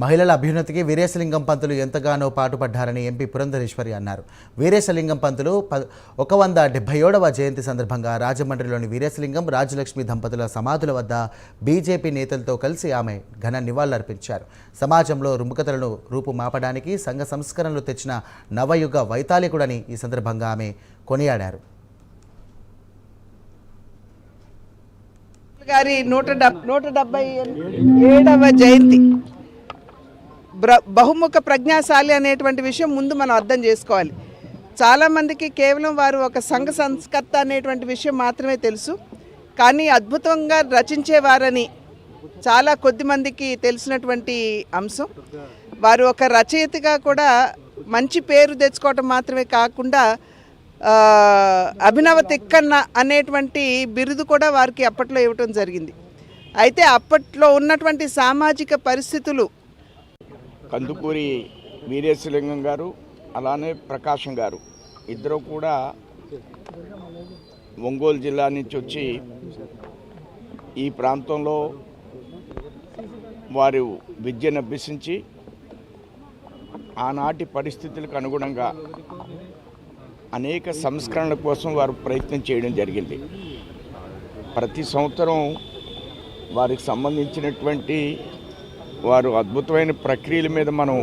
మహిళల అభ్యున్నతికి వీరేశలింగం పంతులు ఎంతగానో పాటుపడ్డారని ఎంపీ పురంధరేశ్వరి అన్నారు. వీరేశలింగం పంతులు ప ఒక వంద డెబ్బై ఏడవ జయంతి సందర్భంగా రాజమండ్రిలోని వీరేశలింగం రాజలక్ష్మి దంపతుల సమాధుల వద్ద బీజేపీ నేతలతో కలిసి ఆమె ఘన నివాళులర్పించారు. సమాజంలో రుముకతలను రూపుమాపడానికి సంఘ సంస్కరణలు తెచ్చిన నవయుగ వైతాళికుడని ఈ సందర్భంగా ఆమె కొనియాడారు. గారి నూట నూట డెబ్బై ఏడవ జయంతి. బహుముఖ ప్రజ్ఞాశాలి అనేటువంటి విషయం ముందు మనం అర్థం చేసుకోవాలి. చాలామందికి కేవలం వారు ఒక సంఘ సంస్కర్త అనేటువంటి విషయం మాత్రమే తెలుసు. కానీ అద్భుతంగా రచించేవారని చాలా కొద్ది మందికి తెలిసినటువంటి అంశం. వారు ఒక రచయితగా కూడా మంచి పేరు తెచ్చుకోవటం మాత్రమే కాకుండా అభినవ తిక్కన్న అనేటువంటి బిరుదు కూడా వారికి అప్పట్లో ఇవ్వటం జరిగింది. అయితే అప్పట్లో ఉన్నటువంటి సామాజిక పరిస్థితులు కందుకూరి వీరేశలింగం గారు అలానే ప్రకాశం గారు. ఇద్దరు కూడా ఒంగోలు జిల్లా నుంచి వచ్చి ఈ ప్రాంతంలో వారు విద్యను అభ్యసించి ఆనాటి పరిస్థితులకు అనుగుణంగా అనేక సంస్కరణల కోసం వారు ప్రయత్నం చేయడం జరిగింది. ప్రతి సంవత్సరం వారికి సంబంధించినటువంటి వారు అద్భుతమైన ప్రక్రియల మీద మనం